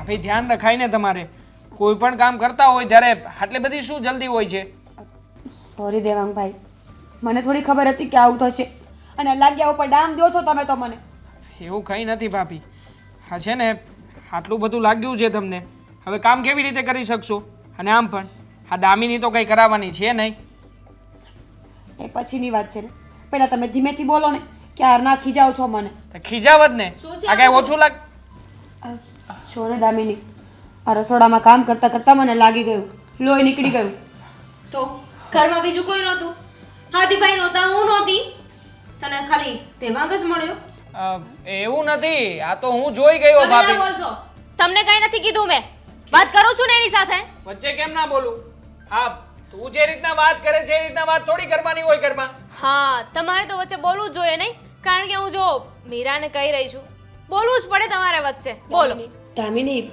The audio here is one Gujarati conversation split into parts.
ભાભી ધ્યાન રખાય ને તમારે. કોઈ પણ કામ કરતા હોય ત્યારે આટલી બધી શું જલ્દી હોય છે? સોરી દેવાંગભાઈ મને થોડી ખબર હતી કે આવું થશે. અને લાગ્યા ઉપર ડામ દો છો તમે તો મને. એવું કંઈ નથી ભાભી. હા છે ને આટલું બધું લાગ્યું છે તમને. હવે કામ કેવી રીતે કરી શકશો? અને આમ પણ. આ દામીની તો કંઈ કરાવવાની છે નહીં. એ પછીની વાત છે ને. પહેલાં તમે ધીમેથી બોલો ને ક્યાર ના ખીજાવ છો મને. તો ખીજાવત ને. આ કાંઈ ઓછું લાગ છો ને દામિની. આ રસોડામાં કામ કરતા કરતા મને લાગી ગયું. લોહી નીકળી ગયું. તો ઘરમાં બીજું કોઈ નહોતું? હાથીભાઈ નહોતા હું નહોતી. તને ખાલી તેવાંગ જ મળ્યો. એવું નથી. આ તો હું જોઈ ગયો ભાભી. બોલશો. તમને કઈ નથી કીધું મેં. વાત કરું છું ને એની સાથે? વચ્ચે કેમ ના બોલું? હા તું જે રીતના વાત કરે છે એ રીતના વાત થોડી કરવાની હોય ઘરમાં. હા તમારે તો વચ્ચે બોલવું જ જોઈએ નહીં. કારણ કે હું જો મીરાને કહી રહી છું. બોલવું જ પડે તમારે વચ્ચે. બોલો. દામિની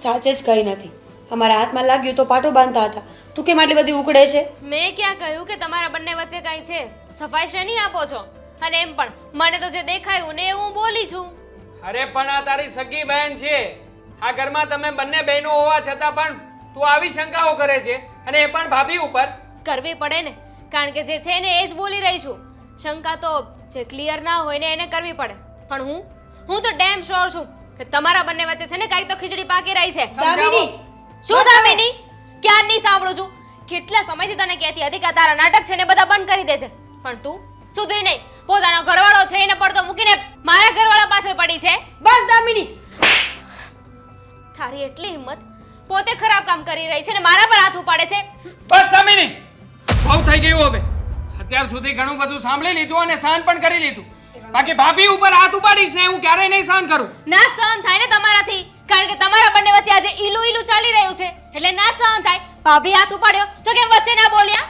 સાચે જ કંઈ નથી. અમારા હાથમાં લાગ્યું તો પાટો બાંધતા હતા. તું કેમ આટલી બધી ઉકળે છે? મેં ક્યાં કહ્યું કે તમારા બંને વચ્ચે કાંઈ છે? સફાઈ શેની આપો છો? અને એમ પણ મને તો જે દેખાયું ને એ હું બોલી છું. અરે પણ આ તારી સગી બહેન છે. આ ઘરમાં તમે બંને બહેનો હોવા છતાં પણ તું આવી શંકાઓ કરે છે અને એ પણ ભાભી ઉપર. કરવી પડે ને કારણ કે જે છે ને એ જ બોલી રહી છું. શંકા તો જે ક્લિયર ના હોય ને એને કરવી પડે. પણ હું? હું તો ડેમ શ્યોર છું. તમારા બંને વચ્ચે છે ને કાંઈ તો ખીચડી પાકી રહી છે દામિની શું દામિની? ક્યાં નહીં સાંભળું છું. કેટલા સમયથી તને કહેતી હતી કે તારા નાટક છે ને બધા બંધ કરી દે છે. પણ તું સુધરી નહીં. પોતાનો ઘરવાળો છે એને પડતો મૂકીને મારા ઘરવાળા પાછળ પડી છે. બસ દામિની. તારી એટલી હિંમત પોતે ખરાબ કામ કરી રહી છે ને મારા પર હાથ ઉપાડે છે. બસ દામિની. બહુ થઈ ગયું હવે. અત્યાર સુધી ઘણું બધું સાંભળી લીધું અને સહન પણ કરી લીધું. બાકી ભાભી ઉપર હાથ ઉપાડીશ ને હું ક્યારેય નહીં સહન કરું. ના સહન થાય ને તમારાથી કારણ કે તમારા બંને વચ્ચે આજે ઈલું ઈલું ચાલી રહ્યું છે. એટલે ના સહન થાય. ભાભી હાથ ઉપાડ્યો. તો કેમ વચ્ચે ના બોલ્યા?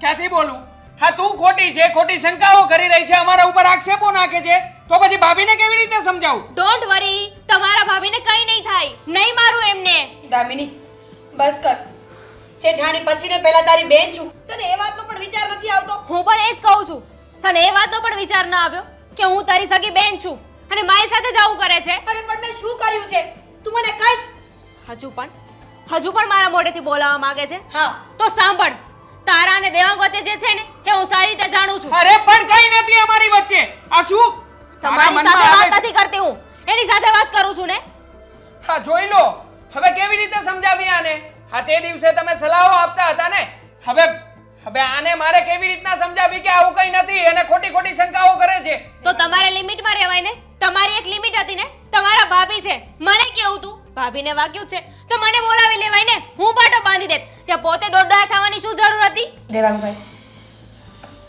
ક્યાંથી બોલું? હા તું ખોટી છે ખોટી શંકાઓ કરી રહી છે અમારા ઉપર આક્ષેપો નાખે છે. તો પછી ભાભીને કેવી રીતે સમજાવું? ડોન્ટ વરી તમારા ભાભીને કઈ નહીં થાય. નહીં મારું એમને. દામિની બસ કર. જેઠાણી પછી ને પહેલા તારી બેન છું. તને એ વાતનો પણ વિચાર નથી આવતો? હું પણ એ જ કહું છું. તને એ વાતનો પણ વિચાર ના આવ્યો? કે હું તારી સગી બેન છું અને મારી સાથે જ આવું કરે છે? અરે પણ મેં શું કર્યું છે? તું મને કહીશ? હજુ પણ હજુ પણ મારા મોઢેથી બોલાવવા માંગે છે? હા. તો સાંભળ તારા અને દેવાંગ વચ્ચે જે છે ને એ હું સારી રીતે જાણું છું. અરે પણ કઈ નથી અમારી વચ્ચે. આ શું? તમારી સાથે વાત નથી કરતી હું. એની સાથે વાત કરું છું ને? હા જોઈ લો. હવે કેવી રીતે સમજાવી આને? હા તે દિવસે તમે સલાહો આપતા હતા ને? હવે હવે આને મારે કેવી રીતના સમજાવી કે આવું કઈ નથી? એને ખોટી ખોટી શંકાઓ કરે છે. તો તમારે લિમિટમાં રહેવાય ને? તમારી એક લિમિટ હતી ને? તમારા ભાભી છે. મને કેવું તું? ભાભીને વાગ્યું છે. તો મને બોલાવી લેવાય ને? હું પાટો બાંધી દેત. ત્યાં પોતે દોડડા થવાની શું જરૂર હતી? દેવાંગભાઈ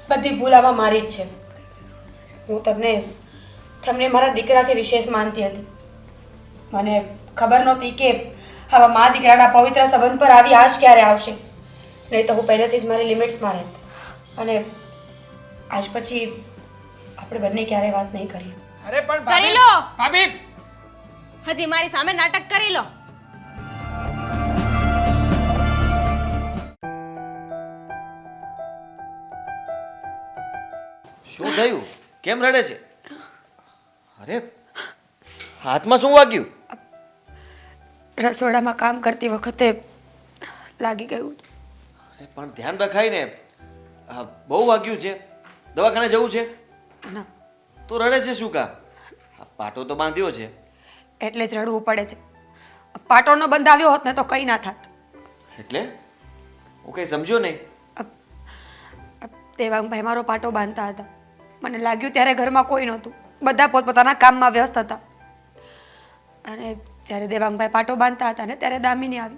બધી ભૂલ આમાં મારી જ છે. હું તમને તમને મારા દીકરાથી વિશેષ માનતી હતી. મને ખબર નહોતી કે આવા મા દીકરાના પવિત્ર સંબંધ પર આવી આશ ક્યારે આવશે. નહીં તો હું પહેલેથી જ મારી લિમિટ્સમાં રહેત. અને આજ પછી આપણે બંને ક્યારેય વાત નહીં કરી અરે પણ કરી લો. ભાભી! હજી મારી સામે નાટક કરી લો. શું થયું? કેમ રડે છે? અરે હાથમાં શું વાગ્યું? રસોડામાં કામ કરતી વખતે લાગી ગયું. પણ ધ્યાન રખાય ને હા બહુ વાગ્યું છે. દવાખાને જવું છે? ના. તો રડે છે શું કામ? આ પાટો તો બાંધ્યો છે. એટલે જ રડવું પડે છે. પાટોનો બંધ આવ્યો હોત ને તો કંઈ ના થાત. એટલે? હું કંઈ સમજ્યો નહીં? દેવાંગભાઈ મારો પાટો બાંધતા હતા. મને લાગ્યું ત્યારે ઘરમાં કોઈ નહોતું. બધા પોતપોતાના કામમાં વ્યસ્ત હતા. અને જ્યારે દેવાંગભાઈ પાટો બાંધતા હતા ને ત્યારે દામિની આવી.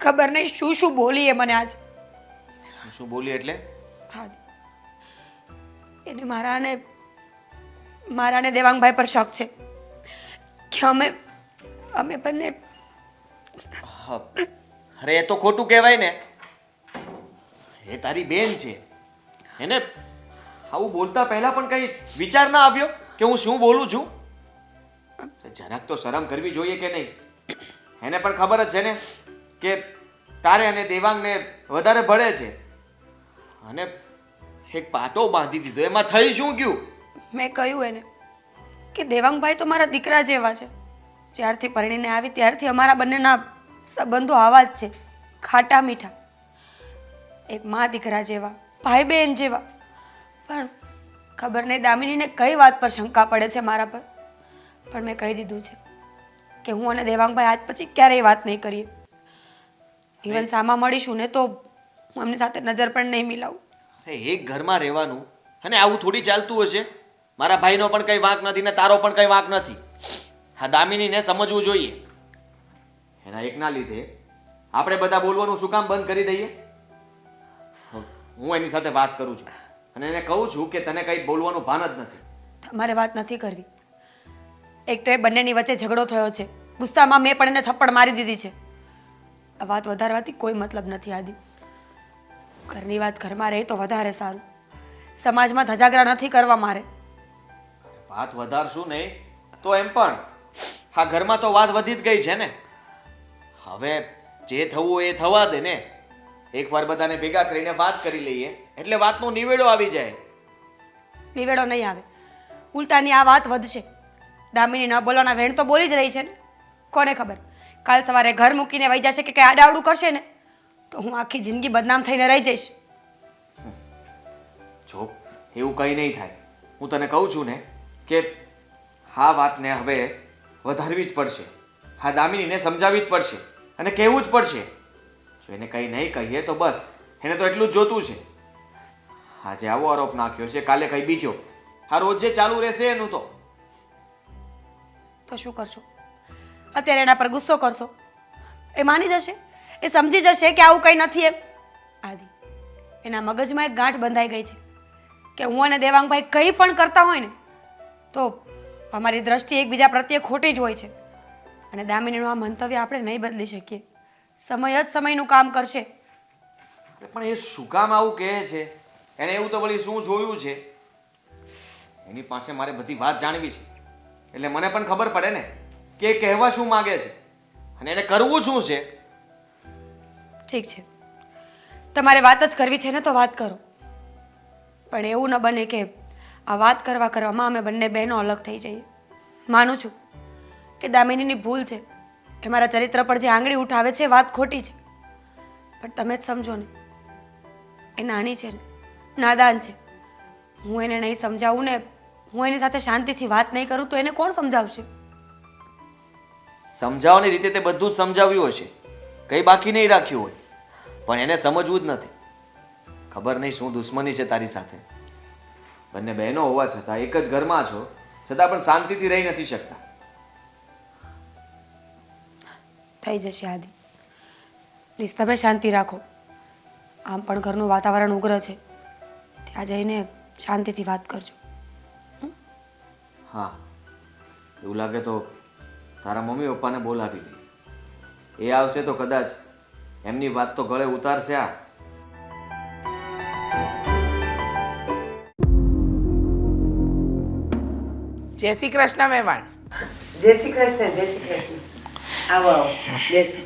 ખબર નહીં શું શું બોલી એ મને આજ? શું શું બોલી એટલે? હા. એને મારા મારાને મારા ને દેવાંગભાઈ પર શક છે કે અમે અમે બંને અરે એ તો ખોટું કહેવાય ને. એ તારી બેન છે. એને આવું બોલતા પહેલા પણ કઈ વિચાર ના આવ્યો કે હું શું બોલું છું? જરાક તો શરમ કરવી જોઈએ કે નહીં? એને પણ ખબર જ છે ને. કે તારે અને દેવાંગને વધારે ભળે છે. અને એક પાટો બાંધી દીધો. એમાં થઈ શું ગયું? મેં કહ્યું એને કે દેવાંગભાઈ તો મારા દીકરા જેવા છે. જ્યારથી પરણીને આવી, ત્યારથી અમારા બંનેના સંબંધો આવા જ છે. ખાટા મીઠા. એક મા દીકરા જેવા ભાઈ બહેન જેવા. પણ ખબર નહીં દામિનીને કઈ વાત પર શંકા પડે છે મારા પર. પણ મેં કહી દીધું છે કે હું અને દેવાંગભાઈ આજ પછી ક્યારેય વાત નહીં કરીએ. ઇવન સામા મળીશું ને તો હું એમની સાથે નજર પણ નહીં મિલાવું. અરે એક ઘરમાં રહેવાનું અને આવું થોડી ચાલતું હશે. મારા ભાઈનો પણ કંઈ વાંક નથી ને તારો પણ કંઈ વાંક નથી. હા દામિનીને સમજવું જોઈએ. એના એકના લીધે આપણે બધા બોલવાનું શું કામ બંધ કરી દઈએ? હું એની સાથે વાત કરું છું. અને એને કહું છું કે તને કંઈ બોલવાનું ભાન જ નથી. તમારે વાત નથી કરવી. એક તો એ બંનેની વચ્ચે ઝઘડો થયો છે. ગુસ્સામાં મેં પણ એને થપ્પડ મારી દીધી છે. આ વાત વધારવાથી કોઈ મતલબ નથી આદિ. ઘરની વાત ઘરમાં રહે તો વધારે સારું. સમાજમાં ધજાગરા નથી કરવા મારે. વાત વધારશું નહીં તો એમ પણ. હા ઘરમાં તો વાત વધી જ ગઈ છે ને. હવે જે થવું એ થવા દે ને. એકવાર બધાને ભેગા કરીને વાત કરી લઈએ એટલે વાતનો નિવેડો આવી જાય. નિવેડો નહીં આવે. ઉલટાની આ વાત વધશે. દામિની ન બોલવાના વેણ તો બોલી જ રહી છે ને. કોને ખબર? કાલ સવારે ઘર મૂકીને વહી જશે કે કંઈ આડાવડું કરશે ને તો હું આખી જિંદગી બદનામ થઈને રહી જઈશ. જો એવું કંઈ નહીં થાય. હું તને કહું છું ને કે હા વાતને હવે વધારવી જ પડશે. હા દામિનીને સમજાવવી જ પડશે અને કહેવું જ પડશે. જો એને કંઈ નહીં કહીએ તો બસ એને તો એટલું જ જોતું છે. આજે આવો આરોપ નાખ્યો છે કાલે કંઈ બીજો. હા રોજ જે ચાલુ રહેશે એનું તો. તો શું કરશો? અત્યારે એના પર ગુસ્સો કરશો. એ માની જશે? એ સમજી જશે કે આવું કંઈ નથી એમ. આદિ, એના મગજમાં એક ગાંઠ બંધાઈ ગઈ છે કે હું અને દેવાંગભાઈ કંઈ પણ કરતા હોય ને, તો અમારી દ્રષ્ટિ એકબીજા પ્રત્યે ખોટી જ હોય છે. અને દામિનીનું આ મંતવ્ય આપણે નહીં બદલી શકીએ. સમય જ સમયનું કામ કરશે. પણ એ શું કામ આવું કહે છે? એને એવું તો વળી શું જોયું છે? એની પાસે મારે બધી વાત જાણવી છે. એટલે મને પણ ખબર પડે ને. કે કહેવા શું માગે છે? અને એને કરવું શું છે? ઠીક છે. તમારે વાત જ કરવી છે ને તો વાત કરો. પણ એવું ન બને કે આ વાત કરવા કરવામાં અમે બંને બહેનો અલગ થઈ જઈએ. માનું છું કે દામિનીની ભૂલ છે. એ મારા ચરિત્ર પર જે આંગળી ઉઠાવે છે વાત ખોટી છે. પણ તમે જ સમજો ને, એ નાની છે ને, નાદાન છે. હું એને નહીં સમજાવું ને, હું એની સાથે શાંતિથી વાત નહીં કરું તો એને કોણ સમજાવશે? સમજાવવાની રીતે તે બધું જ સમજાવ્યું હશે. કંઈ બાકી નહીં રાખ્યું હોય. પણ એને સમજવું જ નથી. ખબર નહીં શું દુશ્મની છે તારી સાથે. બંને બહેનો હોવા છતાં એક જ ઘરમાં છો છતાં પણ શાંતિથી રહી નથી શકતા. થઈ જશે આદિ. પ્લીઝ તમે શાંતિ રાખો. આમ પણ ઘરનું વાતાવરણ ઉગ્ર છે. ત્યાં જઈને શાંતિથી વાત કરજો. હા. એવું લાગે તો તારા મમ્મી પપ્પાને બોલાવી લે એ આવશે તો કદાચ એમની વાત તો ગળે ઉતારશે આ. જય શ્રી કૃષ્ણ મહેમાન. જય શ્રી કૃષ્ણ જય શ્રી કૃષ્ણ. આવો આવો. બેસો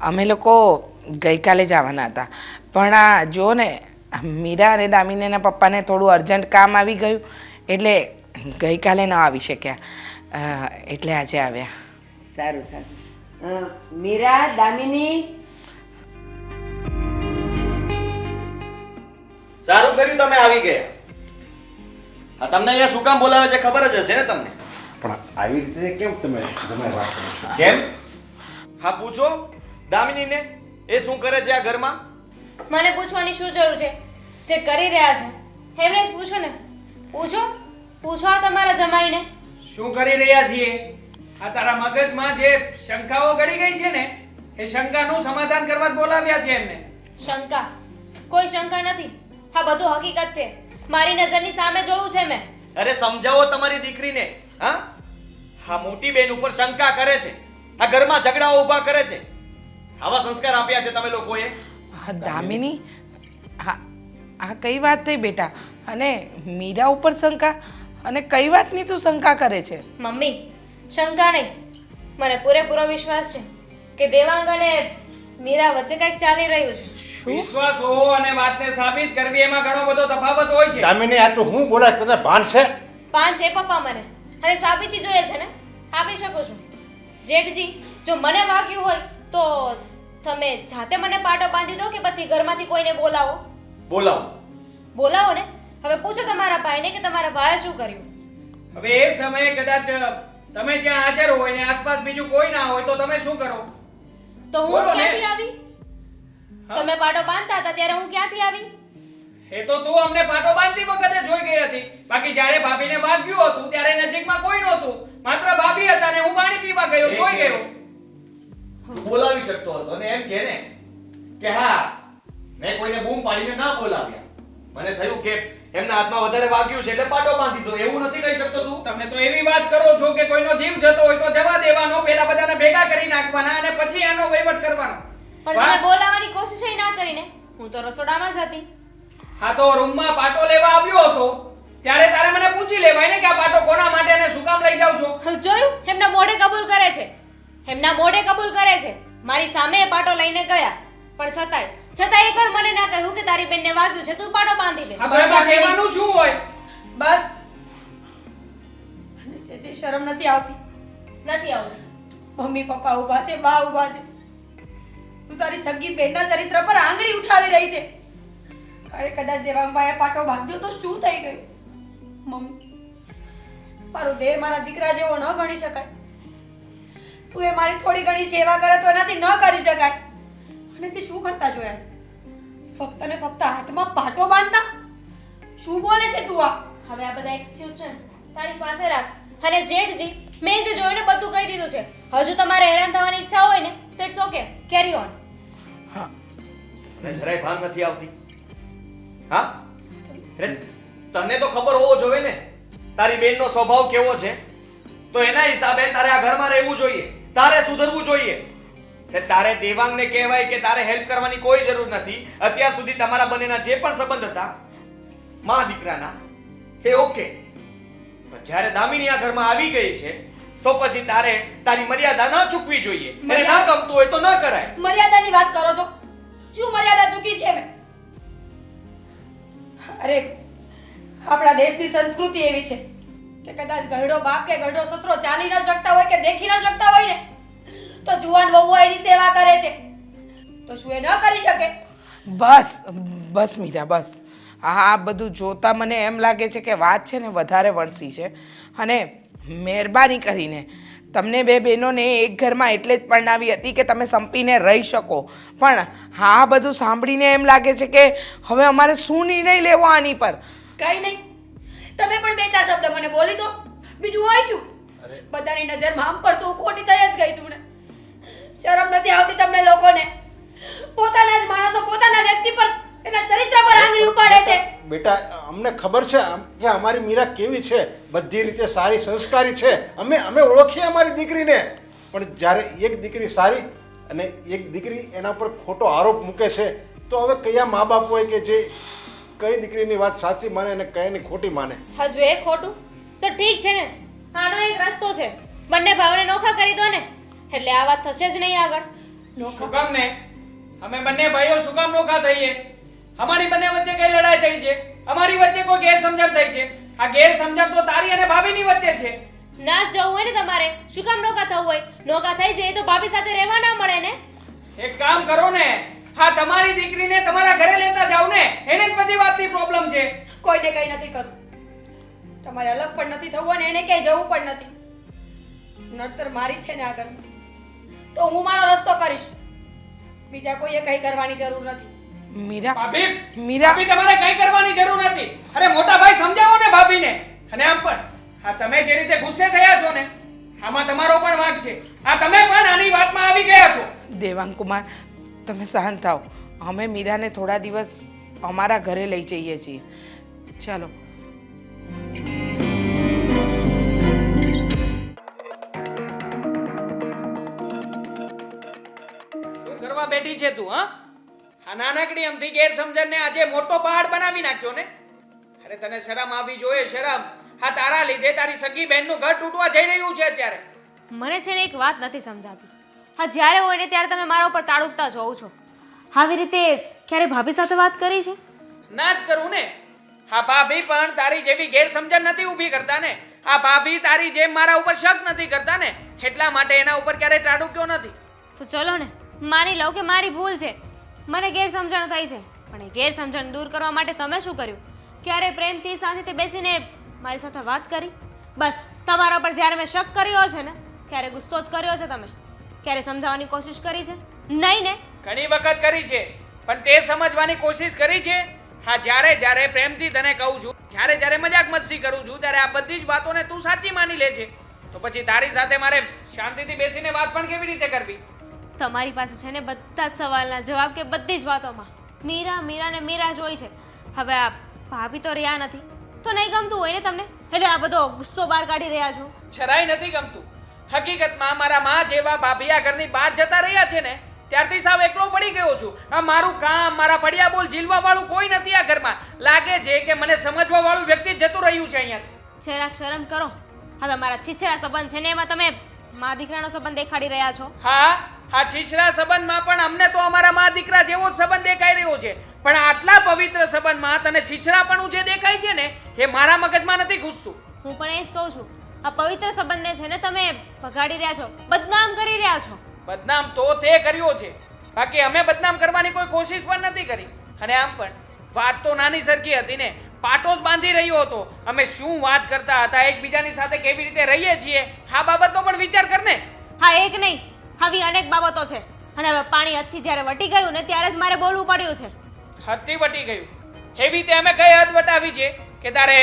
અમે લોકો ગઈકાલે જવાના હતા. પણ આ જો ને મીરા અને દામિનીના પપ્પાને થોડું અર્જન્ટ કામ આવી ગયું. એટલે ગઈકાલે ન આવી શક્યા. એટલે આજે આવ્યા. સારું સારું. મીરા દામિની? સારું કર્યું તમે આવી ગયા. આ તમને અહીંયા શું કામ બોલાવે છે ખબર જ હશે ને તમને? પણ આવી રીતે કેમ તમે તમે વાત કરો કેમ? હા પૂછો. દામિનીને એ શું કરે છે આ ઘરમાં? મને પૂછવાની શું જરૂર છે? જે કરી રહ્યા છે. એમને જ પૂછો ને. પૂછો પૂછો આ તમારા જમાઈને. શું કરી રહ્યા છીએ? આ તારા મગજમાં જે શંકાઓ ગળી ગઈ છે ને એ શંકાનું સમાધાન કરવા જ બોલાવ્યા છે એમને. શંકા? કોઈ શંકા નથી. આ બધું હકીકત છે. મારી નજરની સામે જોયું છે મેં. અરે સમજાવો તમારી દીકરીને. હા? હા મોટી બેન ઉપર શંકા કરે છે. આ ઘરમાં ઝઘડાઓ ઊભા કરે છે. આવા સંસ્કાર આપ્યા છે તમે લોકોએ. હા દામિની. આ આ કઈ વાત થઈ બેટા? અને મીરા ઉપર શંકા અને કઈ વાતની તું શંકા કરે છે? મમ્મી શંકા નહીં. મને પૂરેપૂરો વિશ્વાસ છે કે દેવાંગ અને મીરા વચ્ચે કંઈક ચાલી રહ્યું છે. વિશ્વાસ હોવો અને વાતને સાબિત કરવી એમાં ઘણો બધો તફાવત હોય છે. દામિની આ તો હું બોલે તને ભાન છે? ભાન છે પપ્પા મને. અને સાબિતી જોઈએ છે ને? આપી શકો છો. જેઠજી જો મને વાગ્યું હોય તો તમે જાતે મને પાટો બાંધી દો કે પછી ઘરમાંથી કોઈને બોલાવો? બોલાવો. બોલાવો ને. હવે પૂછો તમારા ભાઈને કે તમારા ભાઈએ શું કર્યું? હવે એ સમયે કદાચ તમે ત્યાં હાજર હોય ને આસપાસ બીજું કોઈ ના હોય તો તમે શું કરો? તો હું ક્યાંથી આવી? તમે પાટો બાંધતા હતા ત્યારે હું ક્યાંથી આવી? એ તો તું અમને પાટો બાંધતી વખતે જોઈ ગઈ હતી. બાકી જ્યારે ભાભીને વાગ્યું હતું ત્યારે નજીકમાં કોઈ નહોતું. માત્ર ભાભી હતા ને હું પાણી પીવા ગયો જોઈ ગયો. બોલાવી શકતો હતો અને એમ કે ને કે હા મેં કોઈને બૂમ પાડીને ના બોલાવ્યા. મને થયું કે એમના હાથમાં વધારે વાગ્યું છે એટલે પાટો બાંધી દો. એવું નથી કહી શકતો તું. તમે તો એવી વાત કરો છો કે કોઈનો જીવ જતો હોય તો જવા દેવાનો. પહેલા બધાને ભેગા કરી નાખવાના અને પછી એનો વહીવટ કરવાનો. પણ તમે બોલાવવાની કોશિશ ના કરીને. હું તો રસોડામાં જ હતી. હા તો રૂમમાં પાટો લેવા આવ્યો હતો. ત્યારે તારે મને પૂછી લેવાય ને કે આ પાટો કોના માટે અને શું કામ લઈ જાવ છો? જોયું? એમના મોઢે કબૂલ કરે છે. એમના મોઢે કબૂલ કરે છે. મારી સામે પાટો લઈને ગયા. પણ છતાંય છતાંય એકવાર મને ના કહ્યું કે તારી બેનને વાગ્યું છે તું પાડો બાંધી લે. આ બરાબર. કહેવાનું શું હોય? બસ. મને સેજે શરમ નથી આવતી? નથી આવતી. મમ્મી પપ્પા ઊભા છે બા ઊભા છે. તું તારી સગી બેનના ચરિત્ર પર આંગળી ઉઠાવી રહી છે. અરે કદાચ દેવાંગભાઈએ પાટો બાંધ્યો તો શું થઈ ગયું? મમ્મી મારો દેર મારા દીકરા જેવો ન ગણી શકાય. તું એ મારી થોડી ઘણી સેવા કરે તો એનાથી ન કરી શકાય. અને તે શું કરતા જોયા છે? ફક્ત ને ફક્ત હાથમાં પાટો બાંધતા? શું બોલે છે તું આ? હવે આ બધા એક્સક્યુઝ છે. તારી પાસે રાખ. અને જેઠજી મેં જે જોયું ને બધું કહી દીધું છે. હજુ તમારે હેરાન થવાની ઈચ્છા હોય ને તો ઇટ્સ ઓકે કેરી ઓન હા. ને જરાય ભાન નથી આવતી. હા? તને તો ખબર હોવો જોઈએ ને. તારી બેનનો સ્વભાવ કેવો છે? તો એના હિસાબે તારે આ ઘરમાં રહેવું જોઈએ. તારે સુધરવું જોઈએ. કે તારે દેવાંગને કહેવાય કે તારે હેલ્પ કરવાની કોઈ જરૂર નથી. અત્યાર સુધી તમારા બંનેના જે પણ સંબંધ હતા મા દીકરાના એ ઓકે પણ જ્યારે દામિની આ ઘરમાં આવી ગઈ છે તો પછી તારે તારી મર્યાદા ન ચૂકવી જોઈએ. એને ના ગમતું હોય તો ન કરાય. મર્યાદાની વાત કરો છો? શું મર્યાદા ચૂકી છે મેં? અરે આપણા દેશની સંસ્કૃતિ એવી છે કે કદાચ ગરડો બાપ કે ગરડો સસરો ચાલી ન શકતા હોય કે દેખી ન શકતા હોય ને તો જુવાન વહુ એની સેવા કરે છે. તો શું એ ન કરી શકે? બસ બસ મીરા બસ. આ આ બધું જોતા મને એમ લાગે છે કે વાત છે ને વધારે વણસી છે. અને મહેરબાની કરીને તમને બે બહેનોને એક ઘરમાં એટલે જ પરણાવી હતી કે તમે સંપીને રહી શકો. પણ આ બધું સાંભળીને એમ લાગે છે કે હવે અમારે શું નિર્ણય લેવો આની પર? કઈ નહીં. તમે પણ બે ચાર શબ્દ મને બોલી દો. બીજું હોય શું? બધાની નજરમાં આમ પર તો ખોટી થઈ જ ગઈ છું ને શરમ નથી આવતી તમને લોકોને? પોતાના જ માણસો પોતાના વ્યક્તિ પર એના ચરિત્ર પર આંગળી ઉપાડે છે. બેટા અમને ખબર છે કે અમારી મીરા કેવી છે? બધી રીતે સારી સંસ્કારી છે. અમે અમે ઓળખીએ અમારી દીકરીને. પણ જ્યારે એક દીકરી સારી અને એક દીકરી એના પર ખોટો આરોપ મૂકે છે તો હવે કયા મા બાપ હોય કે જે કઈ દીકરીની વાત સાચી માને અને કઈની ખોટી માને? હજુ એ ખોટું? તો ઠીક છે ને. આનો એક રસ્તો છે. બંને ભાવને નોખા કરી દો ને. એટલે આ વાત થશે જ નહીં આગળ. શું કામ ને અમે બંને ભાઈઓ શું કામ નોખા થઈએ. અમારી બંને વચ્ચે કઈ લડાઈ થઈ છે? અમારી વચ્ચે કોઈ ગેરસમજણ થઈ છે? આ ગેરસમજણ તો તારી અને ભાભીની વચ્ચે છે. નાશ જવું હોય ને તમારે શું કામ નોકા થવું હોય. નોકા થઈ જાય તો ભાભી સાથે રહેવા ના મળે ને. એક કામ કરો ને હા તમારી દીકરીને તમારા ઘરે લેતા જાવ ને. એને જ બધી વાતની પ્રોબ્લેમ છે. કોઈને કઈ નથી કરવું. તમારે અલગ પણ નથી થવું અને એને ક્યાંય જવું પણ નથી. નડતર મારી છે ને આગળ. તો હું મારો રસ્તો કરીશ. બીજા કોઈએ કંઈ કરવાની જરૂર નથી. મીરા ભાભી મીરા. ભાભી તમારે કંઈ કરવાની જરૂર નથી. અરે મોટા ભાઈ સમજાવો ને ભાભીને. અને આમ પણ હા તમે જે રીતે ગુસ્સે થયા છો ને આમાં તમારો પણ વાંક છે. આ તમે પણ આની વાતમાં આવી ગયા છો. દેવાંગકુમાર તમે શાંત થાઓ. અમે મીરાને થોડા દિવસ અમારા ઘરે લઈ જઈએ છીએ. ચાલો કરવા બેઠી છે તું હા? આ નાનકડી અમથી ગેરસમજણને આજે મોટો પહાડ બનાવી નાખ્યો ને? અરે તને શરમ આવી જોઈએ શરમ. હા તારા લીધે તારી સગી બહેનનું ઘર તૂટવા જઈ રહ્યું છે અત્યારે. મને છે ને એક વાત નથી સમજાતી. હા જ્યારે હોય ને ત્યારે તમે મારા ઉપર તાળુકતા જોવો છો. આવી રીતે ક્યારે ભાભી સાથે વાત કરી છે? ના જ કરું ને. હા ભાભી પણ તારી જેવી ગેરસમજણ નથી ઊભી કરતા ને. આ ભાભી તારી જેમ મારા ઉપર શક નથી કરતા ને. એટલા માટે એના ઉપર ક્યારેય ટાળુક્યો નથી. તો ચલો ને. માની લઉં કે મારી ભૂલ છે. મને ગેરસમજણ થઈ છે. પણ એ ગેરસમજણ દૂર કરવા માટે તમે શું કર્યું? ક્યારે પ્રેમથી શાંતિથી બેસીને મારી સાથે વાત કરી? બસ, તમારા પર જ્યારે મેં શક કર્યો છે ને, ત્યારે ગુસ્સો જ કર્યો છે તમે. ક્યારે સમજાવવાની કોશિશ કરી છે? નહીં ને? ઘણી વખત કરી છે, પણ તે સમજવાની કોશિશ કરી છે? હા, જ્યારે જ્યારે પ્રેમથી તને કહું છું, જ્યારે જ્યારે મજાક મસ્તી કરું છું, ત્યારે આ બધી જ વાતોને તું સાચી માની લે છે. તો પછી તારી સાથે મારે શાંતિથી બેસીને વાત પણ કેવી રીતે કરવી? તમારી પાસે છે ને બધા જ સવાલના જવાબ કે બધી જ વાતોમાં. મીરા મીરા ને મીરા જ હોય છે. હવે આ ભાભી તો રહ્યા નથી. તો નહીં ગમતું હોય ને તમને? એટલે આ બધો ગુસ્સો બહાર કાઢી રહ્યા છો. જરાય નથી ગમતું. હકીકતમાં મારા માં જેવા ભાભી આ ઘરની બહાર જતા રહ્યા છે ને ત્યારથી સાવ એકલો પડી ગયો છું. આ મારું કામ મારા પડ્યા બોલ ઝીલવા વાળું કોઈ નથી આ ઘરમાં. લાગે છે કે મને સમજવા વાળું વ્યક્તિ જતું રહ્યું છે અહીંયાથી. જરાક શરમ કરો. હા તમારા છીછરા સંબંધ છે ને એમાં તમે મા દીકરાનો સંબંધ દેખાડી રહ્યા છો. હા? આ છીછરા સંબંધમાં પણ અમને તો અમારા મા દીકરા જેવો જ સંબંધ દેખાઈ રહ્યો છે. પણ આટલા પવિત્ર સંબંધમાં તને છીછરાપણું જે દેખાય છે ને એ મારા મગજમાં નથી ઘૂસતું. હું પણ એ જ કહું છું. આ પવિત્ર સંબંધને છે ને તમે ભગાડી રહ્યા છો. બદનામ કરી રહ્યા છો. બદનામ તો તે કર્યો છે. બાકી અમે બદનામ કરવાની કોઈ કોશિશ પણ નથી કરી. અને આમ પણ વાત તો નાની સરખી હતી ને પાટો જ બાંધી રહ્યો હતો. અમે શું વાત કરતા હતા એકબીજાની સાથે કેવી રીતે રહીએ છીએ? આ બાબતનો પણ વિચાર કર ને. હા એક નહીં. આવી અનેક બાબતો છે. અને હવે પાણી હદથી જ્યારે વટી ગયું ને ત્યારે જ મારે બોલવું પડ્યું છે. હદથી વટી ગયું. એવી રીતે અમે કઈ હદ વટાવી છે કે તારે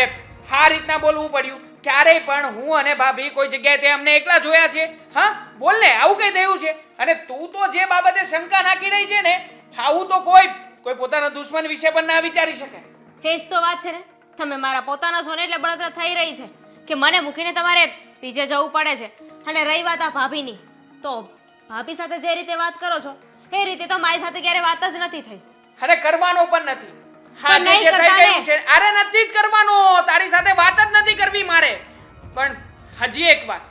આ રીતના બોલવું પડ્યું? ક્યારેય પણ હું અને ભાભી કોઈ જગ્યાએ તે અમને એકલા જોયા છે. હા બોલ ને આવું કઈ થયું છે? અને તું તો જે બાબતે શંકા નાખી રહી છે ને આવું તો કોઈ કોઈ પોતાના દુશ્મન વિશે પણ ના વિચારી શકે. એ જ તો વાત છે ને. તમે મારા પોતાના છો ને એટલે બળતરા થઈ રહી છે કે મને મૂકીને તમારે બીજે જવું પડે છે. અને રહી વાત આ ભાભીની. તો ભાભી સાથે જે રીતે વાત કરો છો એ રીતે તો મારી સાથે ક્યારે વાત જ નથી થઈ. અને કરવાનો પણ નથી. હા જે નહીં જે થઈ કરતા ગયું ને. છે અરે નથી જ કરવાનો તારી સાથે વાત જ નથી કરવી મારે. પણ હજી એક વાર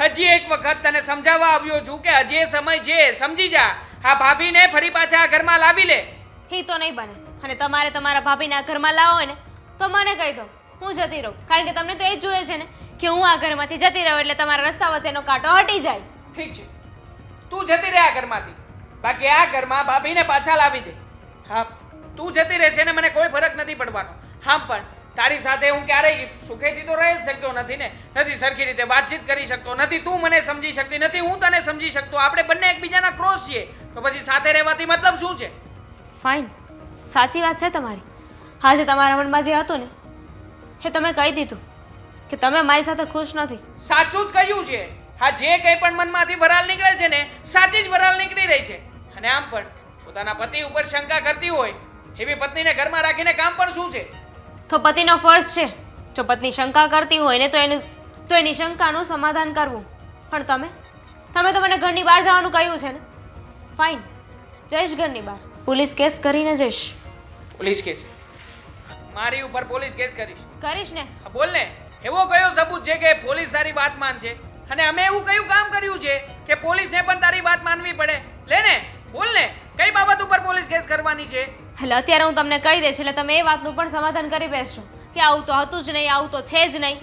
હજી એક વખત તને સમજાવવા આવ્યો છું કે હજી એ સમય છે સમજી જા. આ ભાભીને ફરી પાછા આ ઘરમાં લાવી લે. એ તો નહીં બને. અને તમારે તમારા ભાભીને આ ઘરમાં લાવો હોય ને તો મને કહી દો. હું જતી રહું. કારણ કે તમને તો એ જ જોઈએ છે ને કે હું આ ઘરમાંથી જતી રહું એટલે તમારા રસ્તા વચ્ચેનો કાંટો હટી જાય. ઠીક છે. તું જતી રહે આ ઘરમાંથી. બાકી આ ઘરમાં ભાભીને પાછા લાવી દે. હા તું જતી રહેશે ને મને કોઈ ફરક નથી પડવાનો. હા પણ તારી સાથે હું ક્યારેય સુખેથી તો રહી જ શક્યો નથી ને નથી સરખી રીતે વાતચીત કરી શકતો નથી તું મને સમજી શકતી નથી હું તને સમજી શકતો. આપણે બંને એકબીજાના ક્રોસ છીએ. તો પછી સાથે રહેવાથી મતલબ શું છે? ફાઇન સાચી વાત છે તમારી. હા જે તમારા મનમાં જે હતું ને એ તમે કહી દીધું કે તમે મારી સાથે ખુશ નથી. સાચું જ કહ્યું છે. હા જે કંઈ પણ મનમાંથી વરાળ નીકળે છે ને સાચી જ વરાળ નીકળી રહી છે. અને આમ પણ પોતાના પતિ ઉપર શંકા કરતી હોય એવી પત્નીને ઘરમાં રાખીને કામ પણ શું છે? તો પતિનો ફર્જ છે. જો પત્ની શંકા કરતી હોય ને તો એનું તો એની શંકાનું સમાધાન કરવું. પણ તમે? તમે તો મને ઘરની બહાર જવાનું કહ્યું છે ને? ફાઇન જઈશ ઘરની બહાર. પોલીસ કેસ કરીને જઈશ. Police case. મારી ઉપર પોલીસ કેસ કરીશ. કરીશ ને. બોલ ને. એવો કયો સબૂત છે કે પોલીસ તારી વાત માનશે? અને અમે એવું કયું કામ કર્યું છે કે પોલીસને પણ તારી વાત માનવી પડે? લે ને બોલ ને કઈ બાબત ઉપર પોલીસ કેસ કરવાની છે? એટલે અત્યારે હું તમને કહી દઈશ એટલે તમે એ વાતનું પણ સમાધાન કરી બેસશો કે આવું તો હતું જ નહીં આવું તો છે જ નહીં.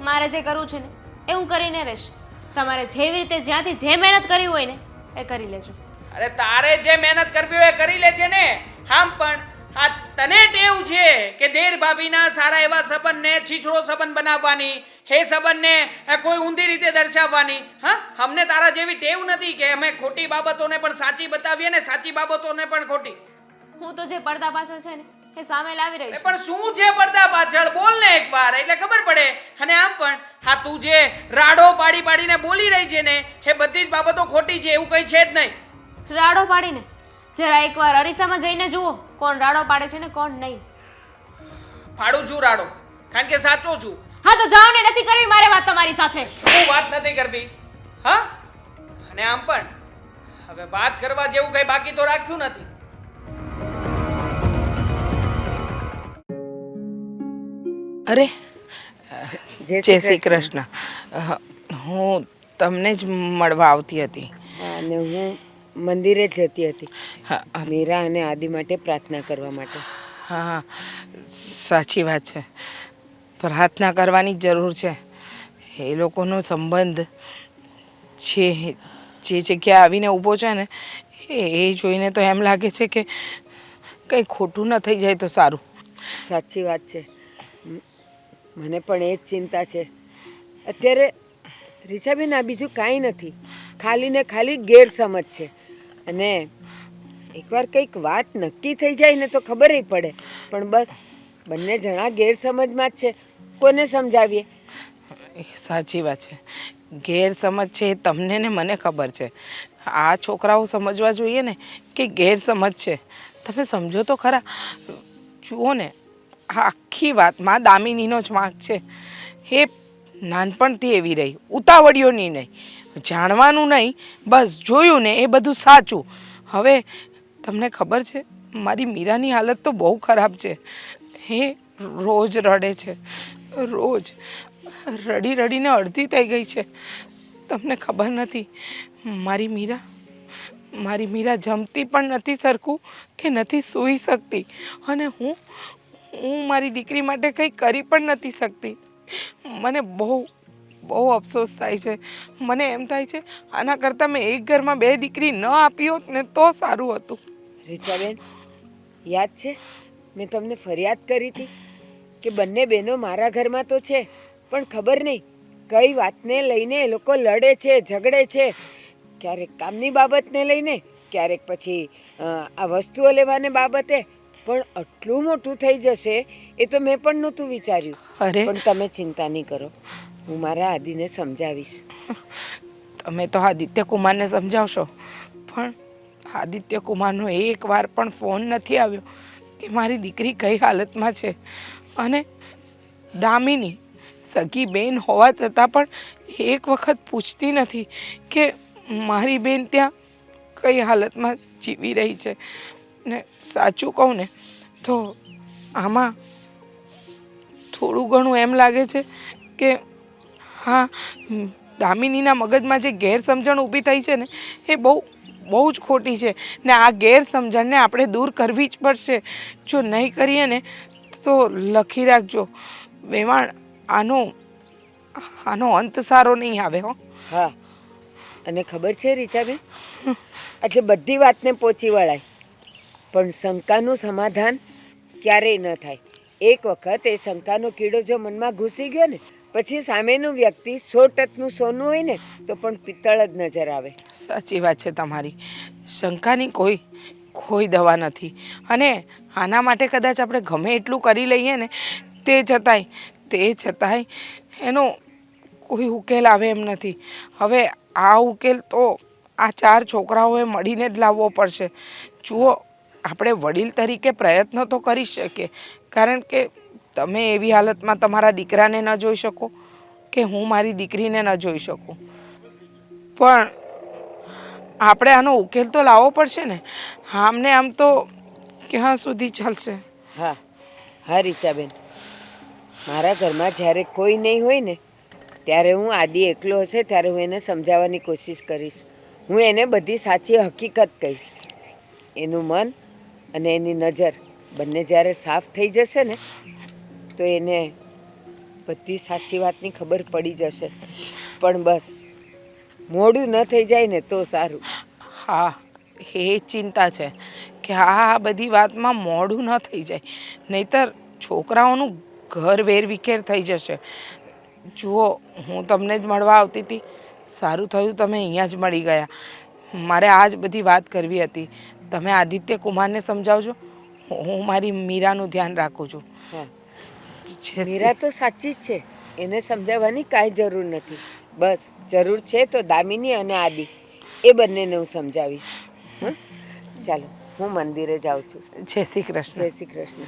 મારે જે કરવું છે ને એ હું કરીને રહીશ. તમારે જેવી રીતે જ્યાંથી જે મહેનત કરી હોય ને એ કરી લેજો. અરે તારે જે મહેનત કરવી હોય એ કરી લેજે ને. આમ પણ આ તને ટેવ છે કે દેર ભાભીના સારા એવા સંબંધને છીછડો સંબંધ બનાવવાની હે સંબંધને કોઈ ઊંધી રીતે દર્શાવવાની? હા? અમને તારા જેવી ટેવ નથી કે અમે ખોટી બાબતોને પણ સાચી બતાવીએ ને સાચી બાબતોને પણ ખોટી. હું તો જે પડદા પાછળ છે ને એ સામે લાવી રહી છું. પણ શું છે પડદા પાછળ? બોલ ને એકવાર એટલે ખબર પડે. અને આમ પણ હા તું જે રાડો પાડી પાડીને બોલી રહી છે ને એ બધી જ બાબતો ખોટી છે એવું કંઈ છે જ નહીં. રાડો પાડીને? જરા એકવાર અરીસામાં જઈને જુઓ કોણ રાડો પાડે છે ને કોણ નહીં. ફાડું છું રાડો કારણ કે સાચો છું. હા તો જાઓ ને નથી કરવી મારે વાત તમારી સાથે. શું વાત નથી કરવી? હા? અને આમ પણ. હવે વાત કરવા જેવું કઈ બાકી તો રાખ્યું નથી. અરે જય શ્રી કૃષ્ણ. હું તમને જ મળવા આવતી હતી. અને હું મંદિરે જ જતી હતી. હા, મીરા અને આદિ માટે પ્રાર્થના કરવા માટે. હા. સાચી વાત છે. પ્રાર્થના કરવાની જરૂર છે. એ લોકોનો સંબંધ જે જે જગ્યાએ આવીને ઊભો છે ને, એ એ જોઈને તો એમ લાગે છે કે કંઈ ખોટું ન થઈ જાય તો સારું. સાચી વાત છે. મને પણ એ જ ચિંતા છે. અત્યારે રીસાબેન આ બીજું કાંઈ નથી. ખાલી ને ખાલી ગેરસમજ છે. અને એકવાર કંઈક વાત નક્કી થઈ જાય ને તો ખબર પડે. પણ બસ, બંને જણા ગેરસમજમાં જ છે. કોને સમજાવીએ? સાચી વાત છે. ગેરસમજ છે એ તમને ને મને ખબર છે. આ છોકરાઓ સમજવા જોઈએ ને કે ગેરસમજ છે. તમે સમજો તો ખરા. જુઓ ને આખી વાતમાં દામિનીનો જ વાંક છે. એ નાનપણથી એવી રહી, ઉતાવળીઓની નહીં. જાણવાનું નહીં, બસ જોયું ને એ બધું સાચું. હવે તમને ખબર છે, મારી મીરાની હાલત તો બહુ ખરાબ છે. એ રોજ રડે છે. રોજ રડી રડીને અડધી થઈ ગઈ છે. તમને ખબર નથી, મારી મીરા મારી મીરા જમતી પણ નથી સરખું કે નથી સૂઈ શકતી. અને હું હું મારી દીકરી માટે કંઈ કરી પણ નથી શકતી. મને બહુ બહુ અફસોસ થાય છે. મને એમ થાય છે, આના કરતાં મેં એક ઘરમાં બે દીકરી ન આપી હોત ને તો સારું હતું. રીચાબેન, યાદ છે? મેં તમને ફરિયાદ કરી હતી. કે બંને બહેનો મારા ઘરમાં તો છે પણ ખબર નહીં. કઈ વાતને લઈને લોકો લડે છે ઝઘડે છે ક્યારેક કામની બાબતને લઈને ક્યારેક પછી આ વસ્તુઓ લેવાને બાબતે. પણ આટલું મોટું થઈ જશે એ તો મેં પણ નહોતું વિચાર્યું. અરે. પણ તમે ચિંતા નહીં કરો. હું મારા આદિને સમજાવીશ. તમે તો આદિત્ય કુમારને સમજાવશો. પણ આદિત્ય કુમારનો એક વાર પણ ફોન નથી આવ્યો કે મારી દીકરી કઈ હાલતમાં છે? અને દામિની સગી બેન હોવા છતાં પણ એક વખત પૂછતી નથી કે મારી બેન ત્યાં કઈ હાલતમાં જીવી રહી છે. ને સાચું કહું ને, તો આમાં થોડું ઘણું એમ લાગે છે કે હા, દામિનીના મગજમાં જે ગેરસમજણ ઊભી થઈ છે ને, એ બહુ બહુ જ ખોટી છે. ને આ ગેરસમજણને આપણે દૂર કરવી જ પડશે. જો નહીં કરીએ ને તો લખી રાખજો. વેવાણ આનો આનો અંત સારો નહીં આવે હો. હા. અને ખબર છે રીચાબેન? એટલે બધી વાતને પહોંચી વળાય. પણ શંકાનું સમાધાન ક્યારેય ન થાય. એક વખત એ શંકાનો કીડો જો મનમાં ઘૂસી ગયો ને પછી સામેનું વ્યક્તિ સો ટકનું સોનું હોય ને તો પણ પિત્તળ જ નજર આવે. સાચી વાત છે તમારી. શંકાની કોઈ કોઈ દવા નથી. અને આના માટે કદાચ આપણે ગમે એટલું કરી લઈએ ને, તે છતાંય તે છતાંય એનો કોઈ ઉકેલ આવે એમ નથી. હવે આ ઉકેલ તો આ ચાર છોકરાઓએ મળીને જ લાવવો પડશે. જુઓ, આપણે વડીલ તરીકે પ્રયત્ન તો કરી શકીએ. કારણ કે તમે એવી હાલતમાં તમારા દીકરાને ન જોઈ શકો કે હું મારી દીકરીને ન જોઈ શકું. પણ આપણે આનો ઉકેલ તો લાવવો પડશે ને? આમને આમ તો ક્યાં સુધી ચાલશે. હા હા, રીચાબેન. મારા ઘરમાં જ્યારે કોઈ નહીં હોય ને, ત્યારે હું આદિ એકલો હશે, ત્યારે હું એને સમજાવવાની કોશિશ કરીશ. હું એને બધી સાચી હકીકત કહીશ. એનું મન અને એની નજર બંને જ્યારે સાફ થઈ જશે ને, તો એને બધી સાચી વાતની ખબર પડી જશે. પણ બસ. મોડું ન થઈ જાય ને તો સારું. હા એ ચિંતા છે કે આ બધી વાતમાં મોડું ન થઈ જાય. નહીતર છોકરાઓનું ઘર વેરવિખેર થઈ જશે. જુઓ હું તમને જ મળવા આવતી હતી. સારું થયું તમે અહીંયા જ મળી ગયા. મારે આ જ બધી વાત કરવી હતી. તમે આદિત્ય કુમારને સમજાવજો. હું મારી મીરાનું ધ્યાન રાખું છું. મીરા તો સાચી જ છે. એને સમજાવવાની કાંઈ જરૂર નથી. બસ જરૂર છે તો દામિની અને આદિ. એ બંનેને હું સમજાવીશ. હં? ચાલો હું મંદિરે જાઉં છું. જય શ્રી કૃષ્ણ. જય શ્રી કૃષ્ણ.